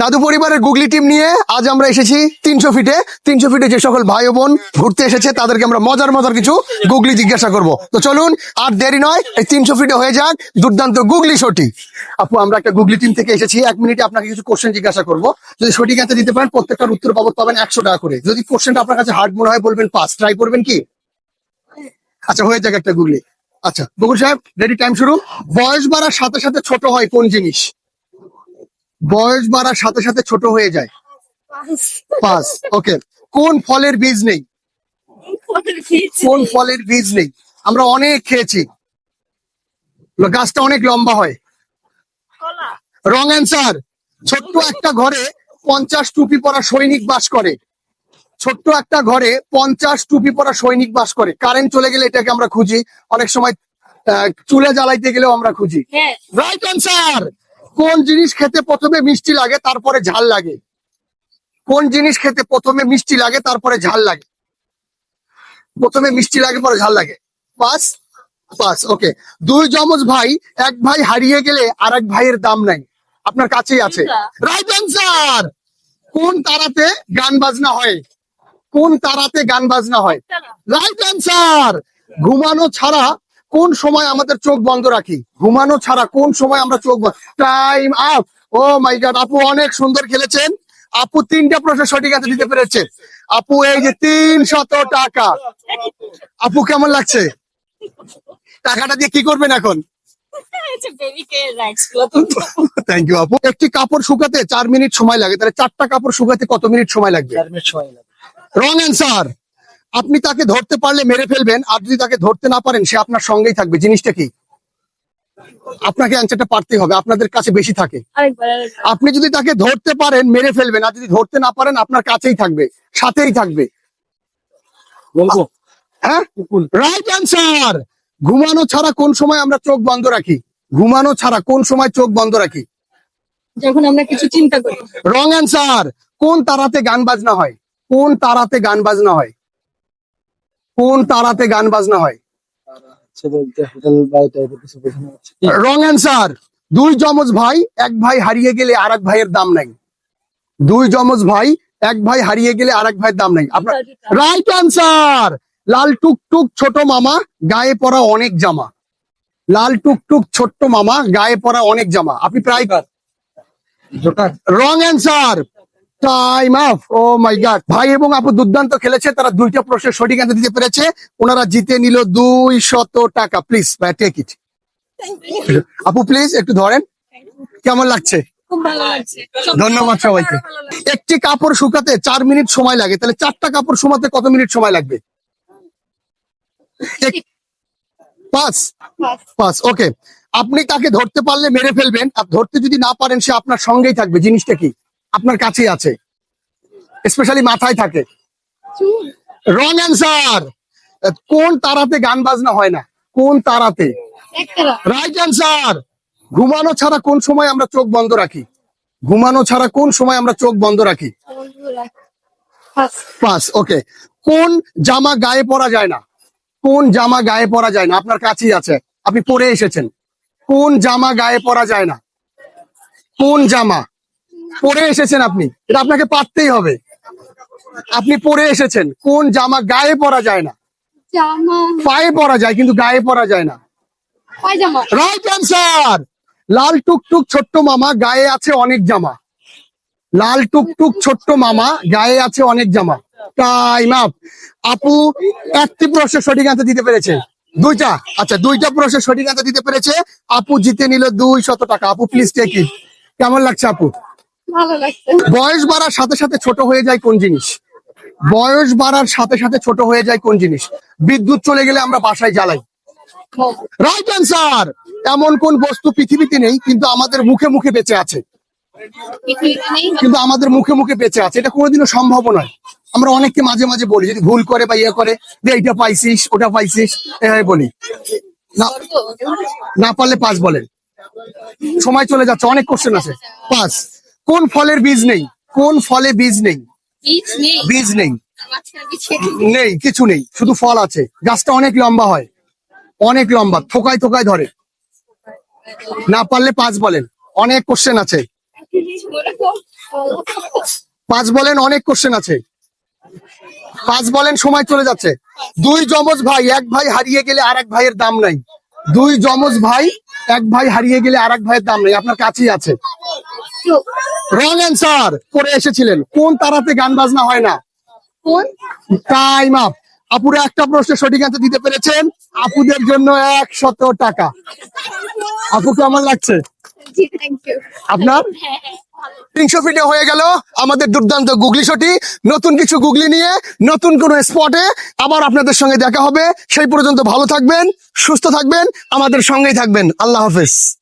দাদু পরিবারের গুগলি টিম নিয়ে আজ আমরা এসেছি তিনশো ফিটে। তিনশো ফিটে যে সকল ভাই বোন ঘুরতে এসেছে, তাদেরকে আমরা মজার মজার কিছু গুগলি জিজ্ঞাসা করব। তো চলুন, আর দেরি নয়, এই তিনশো ফিটে হয়ে যাক দুর্দান্ত গুগলি শটি। আপু, আমরা একটা গুগলি টিম থেকে এসেছি, এক মিনিটে আপনাকে কিছু কোশ্চেন জিজ্ঞাসা করব। যদি সঠিক অ্যান্সার দিতে পারেন, প্রত্যেকটার উত্তর বাবদ পাবেন একশো টাকা করে। যদি কোশ্চেনটা আপনার কাছে হার্ড মনে হয়, বলবেন পাস ট্রাই করবেন কি? আচ্ছা হয়ে যাক একটা গুগলি। আচ্ছা বকুল সাহেব রেডি টাইম শুরু? বয়স বাড়ার সাথে সাথে ছোট হয় কোন জিনিস? বয়স বাড়ার সাথে সাথে ছোট হয়ে যায়। পাস ওকে কোন ফলের বীজ নেই? কোন ফলের বীজ নেই? আমরা অনেক খেয়েছি। গাছটা অনেক লম্বা হয়। রং অ্যান্সার ছোট্ট একটা ঘরে পঞ্চাশ টুপি পরা সৈনিক বাস করে। ছোট্ট একটা ঘরে পঞ্চাশ টুপি পরা সৈনিক বাস করে। কারেন্ট চলে গেলে এটাকে আমরা খুঁজি। অনেক সময় আহ, চুলে জ্বালাইতে গেলেও আমরা খুঁজি। রাইট অ্যান্সার কোন জিনিস খেতে প্রথমে মিষ্টি লাগে তারপরে ঝাল লাগে। কোন জিনিস খেতে প্রথমে মিষ্টি লাগে তারপরে ঝাল লাগে। প্রথমে মিষ্টি লাগে পরে ঝাল লাগে। Pass pass okay. দুই যমজ ভাই এক ভাই হারিয়ে গেলে আর এক ভাইয়ের দাম নাই। আপনার কাছেই আছে। রাইট অ্যান্সার কোন তারাতে গান বাজনা হয়? কোন তারাতে গান বাজনা হয়? রাইট অ্যান্সার ঘুমানো ছাড়া কোন সময় আমাদের চোখ বন্ধ রাখি? ঘুমানো ছাড়া কোন সময় আমরা চোখ time up oh my god আপু অনেক সুন্দর খেলেছেন। আপু তিনটা প্রশ্ন সঠিক আছে দিতে পেরেছে আপু এই যে তিন শত টাকা। আপু কেমন লাগছে? টাকাটা দিয়ে কি করবেন এখন? থ্যাংক ইউ আপু। একটি কাপড় শুকাতে চার মিনিট সময় লাগে। তাহলে চারটা কাপড় শুকাতে কত মিনিট সময় লাগবে? রং অ্যান্সার আপনি তাকে ধরতে পারলে মেরে ফেলবেন আর যদি তাকে ধরতে না পারেন সে আপনার সঙ্গেই থাকবে। জিনিসটা কি? আপনাকে অ্যান্সারটা পারতেই হবে আপনাদের কাছে বেশি থাকে। আপনি যদি তাকে ধরতে পারেন মেরে ফেলবেন আর যদি ধরতে না পারেন আপনার কাছেই থাকবে সাথেই থাকবে। বলব? হ্যাঁ? রাইট অ্যান্সার ঘুমানো ছাড়া কোন সময় আমরা চোখ বন্ধ রাখি? ঘুমানো ছাড়া কোন সময় চোখ বন্ধ রাখি? যখন আমরা কিছু চিন্তা করি। রং অ্যান্সার কোন তারাতে গান বাজনা হয়? কোন তারাতে গান বাজনা হয়? কোন তারাতে গান বাজনা হয়? কি? রং অ্যান্সার দুই যমজ ভাই এক ভাই হারিয়ে গেলে আর এক ভাইয়ের দাম নাই। দুই যমজ ভাই এক ভাই হারিয়ে গেলে আর এক ভাইয়ের দাম নাই। আপনার রাইট অ্যান্সার! লাল টুকটুক ছোট মামা গায়ে পরা অনেক জামা। লাল টুকটুক ছোট্ট মামা গায়ে পরা অনেক জামা। আপনি প্রায় wrong answer! Time off oh my god ভাই এবং আপু দুর্দান্ত খেলেছে। তারা দুইটা প্রশ্নের সঠিক অ্যান্সার দিতে পেরেছে। ওনারা জিতে নিল দুই শত টাকা। প্লিজ ভাই টেক ইট আপু প্লিজ একটু ধরেন। কেমন লাগছে? ধন্যবাদ সবাইকে। একটি কাপড় শুকাতে চার মিনিট সময় লাগে। তাহলে চারটা কাপড় শুকাতে কত মিনিট সময় লাগবে? পাঁচ। পাঁচ। ওকে আপনি তাকে ধরতে পারলে মেরে ফেলবেন। আর ধরতে যদি না পারেন সে আপনার সঙ্গেই থাকবে। জিনিসটা কি? আপনার কাছেই আছে। স্পেশালি মাথায় থাকে। রং অ্যান্সার কোন তারাতে গান বাজনা হয় না? কোন তারাতে? রাইট অ্যান্সার ঘুমানো ছাড়া কোন সময় আমরা চোখ বন্ধ রাখি? ঘুমানো ছাড়া কোন সময় আমরা চোখ বন্ধ রাখি? ওকে কোন জামা গায়ে পরা যায় না? কোন জামা গায়ে পরা যায় না? আপনার কাছেই আছে। আপনি পরে এসেছেন। কোন জামা গায়ে পরা যায় না? কোন জামা? পরে এসেছেন আপনি। এটা আপনাকে পারতেই হবে। আপনি পরে এসেছেন। কোন জামা গায়ে পরা যায় না। পায়ে পরা যায় কিন্তু গায়ে পরা যায় না। রাইট অ্যান্সার লাল টুকটুক ছোট্ট মামা গায়ে আছে অনেক জামা। লাল টুকটুক ছোট্ট মামা গায়ে আছে অনেক জামা। টাইম আপ আপু একটি প্রশ্নের সঠিক আনসার দিতে পেরেছে। দুইটা? আচ্ছা দুইটা প্রশ্নের সঠিক আনসার দিতে পেরেছে। আপু জিতে নিল দুই শত টাকা। আপু প্লিজ টেক ইট কেমন লাগছে আপু? ভালো লাগছে। বয়স বাড়ার সাথে সাথে ছোট হয়ে যায় কোন জিনিস? বয়স বাড়ার সাথে সাথে ছোট হয়ে যায় কোন জিনিস? বিদ্যুৎ চলে গেলে আমরা বাসায় জ্বালাই। রাইট অ্যান্সার এমন কোন বস্তু পৃথিবীতে নেই কিন্তু আমাদের মুখে মুখে বেঁচে আছে। কিন্তু আমাদের মুখে মুখে বেঁচে আছে। এটা কোনোদিনও সম্ভব নয়। আমরা অনেককে মাঝে মাঝে বলি যদি ভুল করে বা ইয়ে করে যে এইটা পাইছিস ওটা পাইছিস এভাবে বলি। না না পারলে পাস বলেন। সময় চলে যাচ্ছে অনেক কোশ্চেন আছে। পাস। কোন ফলের বীজ নেই? কোন ফলে বীজ নেই? বীজ নেই। নেই। কিছু নেই শুধু ফল আছে। গাছটা অনেক লম্বা হয়। অনেক লম্বা থোকায় থোকায় ধরে। না পারলে পাঁচ বলেন অনেক কোশ্চেন আছে। পাঁচ বলেন অনেক কোশ্চেন আছে। পাঁচ বলেন সময় চলে যাচ্ছে। দুই জমজ ভাই এক ভাই হারিয়ে গেলে আর এক ভাইয়ের দাম নাই। দুই জমজ ভাই এক ভাই হারিয়ে গেলে আর এক ভাইয়ের দাম নেই। আপনার কাছেই আছে। রং অ্যান্সার করে এসেছিলেন। কোন তারাতে গান বাজনা হয় না? Time up. আপুরা একটা প্রশ্নের সঠিক অ্যান্সার দিতে পেরেছেন। আপুদের জন্য একশত টাকা। আপু কেমন লাগছে? আপনার? তিনশো ফিটে হয়ে গেল আমাদের দুর্দান্ত গুগলি শটি। নতুন কিছু গুগলি নিয়ে নতুন কোন স্পটে আবার আপনাদের সঙ্গে দেখা হবে। সেই পর্যন্ত ভালো থাকবেন সুস্থ থাকবেন আমাদের সঙ্গেই থাকবেন। আল্লাহ হাফেজ।